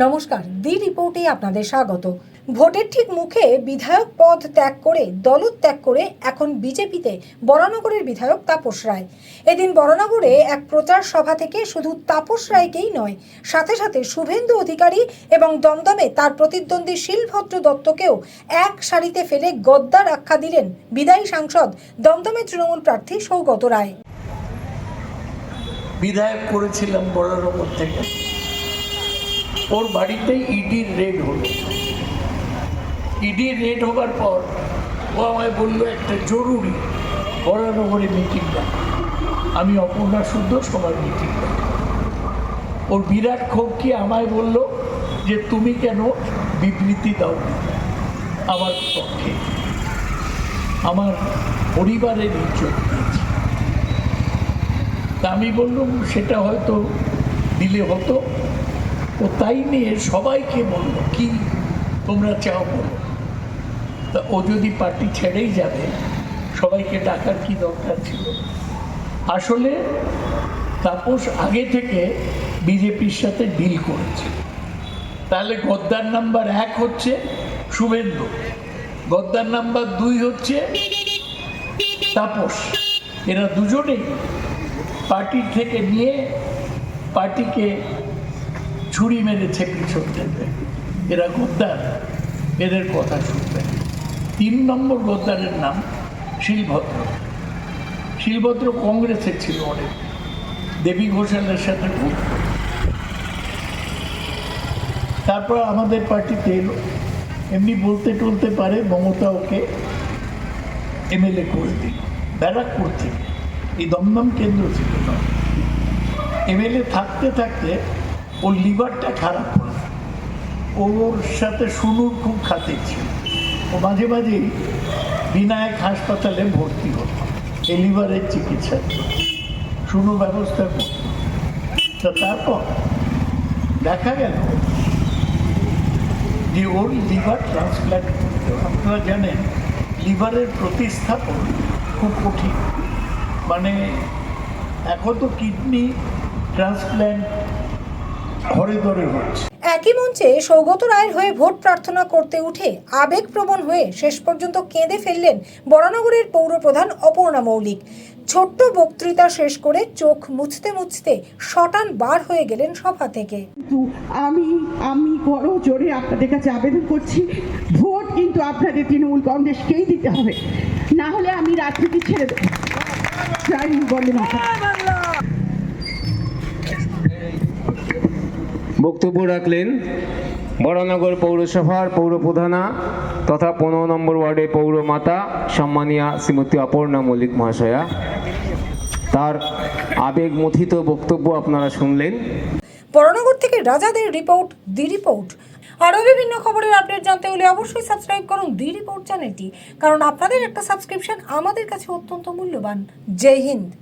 নমস্কার, দি রিপোর্টে আপনাদের স্বাগত। ভোটের ঠিক মুখে বিধায়ক পদ ত্যাগ করে দলত্যাগ করে এখন বিজেপিতে বরানগরের বিধায়ক তাপস রায়। এদিন বরানগরে এক প্রচার সভা থেকে শুধু তাপস রায়কেই নয়, সাথে সাথে শুভেন্দু অধিকারী এবং দমদমে তার প্রতিদ্বন্দ্বী শিলভদ্র দত্তকেও এক সারিতে ফেলে গদ্দার আখ্যা দিলেন বিদায়ী সাংসদ দমদমের তৃণমূল প্রার্থী সৌগত রায়। বিধায়ক করেছিলাম বড়নগর থেকে। ওর বাড়িতে ইডির রেড হলো। ইডির রেড হবার পর ও আমায় বলল, একটা জরুরি বড়নগরে মিটিং ডাক আমি অপর্ণা শুদ্ধ সবার মিটিং ডাক ওর বিরাট ক্ষোভ কি আমায় বলল যে, তুমি কেন বিবৃতি দাও আমার পক্ষে। আমার পরিবারের ইজ্জত দিয়েছে। তা আমি বললাম, সেটা হয়তো দিলে হতো। ও তাই নিয়ে সবাইকে বলল কি তোমরা চাও বলো? তা ও যদি পার্টি ছেড়েই যাবে, সবাইকে ডাকার কি দরকার ছিল? আসলে তাপস আগে থেকে বিজেপির সাথে ডিল করেছে। তাহলে গদ্দার নাম্বার এক হচ্ছে শুভেন্দু, গদ্দার নাম্বার দুই হচ্ছে তাপস। এরা দুজনেই পার্টির থেকে নিয়ে পার্টিকে ছুরি মেরেছে পিছন এরা গদ্দার, এদের কথা শুনবে। তিন নম্বর গদ্দারের নাম শিলভদ্র। শিলভদ্র কংগ্রেসের ছিল অনেক। দেবী ঘোষালের সাথে ভোট তারপর আমাদের পার্টিতে এলো। এমনি বলতে টলতে পারে মমতা ওকে এমএলএ করে দিল, ব্যারাকপুর থেকে। এই দমদম কেন্দ্র ছিল এমএলএ থাকতে থাকতে ওর লিভারটা খারাপ হলো। ওর সাথে সুনুর খুব খাতির ছিল। ও মাঝে মাঝেই বিনায়ক হাসপাতালে ভর্তি হতো এই লিভারের চিকিৎসার জন্য সুনু ব্যবস্থা করত তা তারপর দেখা গেল যে ওর লিভার ট্রান্সপ্ল্যান্ট করতে আপনারা জানেন, লিভারের প্রতিস্থাপন খুব কঠিন। মানে এখন তো কিডনি ট্রান্সপ্ল্যান্ট একই মঞ্চে সৌগত রায়ের হয়ে ভোট প্রার্থনা করতে উঠে আবেগ আবেগপ্রবণ হয়ে শেষ পর্যন্ত কেঁদে ফেললেন বরানগরের পৌর প্রধান অপর্ণা মৌলিক। ছোট্ট বক্তৃতা শেষ করে চোখ মুছতে মুছতে শটান বার হয়ে গেলেন সভা থেকে। কিন্তু আমি আমি বড় জোরে আপনাদের কাছে আবেদন করছি ভোট কিন্তু আপনাদের তৃণমূল কংগ্রেসকেই দিতে হবে। না হলে আমি রাজনীতি ছেড়ে দেবো। জয় বন্দে মাতরম। বক্তব্য রাখলেন বরানগর পৌরসভার পৌরপ্রধানা তথা পনেরো নম্বর ওয়ার্ডের পৌরমাতা সম্মানিয়া শ্রীমতী অপর্ণা মল্লিক মহাশয়া। তার আবেগমথিত বক্তব্য আপনারা শুনলেন। বরানগর থেকে রাজাদের রিপোর্ট, দি রিপোর্ট। আরও বিভিন্ন খবরের আপডেট জানতে হলে অবশ্যই সাবস্ক্রাইব করুন দি রিপোর্ট চ্যানেলটি, কারণ আপনাদের একটা সাবস্ক্রিপশন আমাদের কাছে অত্যন্ত মূল্যবান। জয় হিন্দ।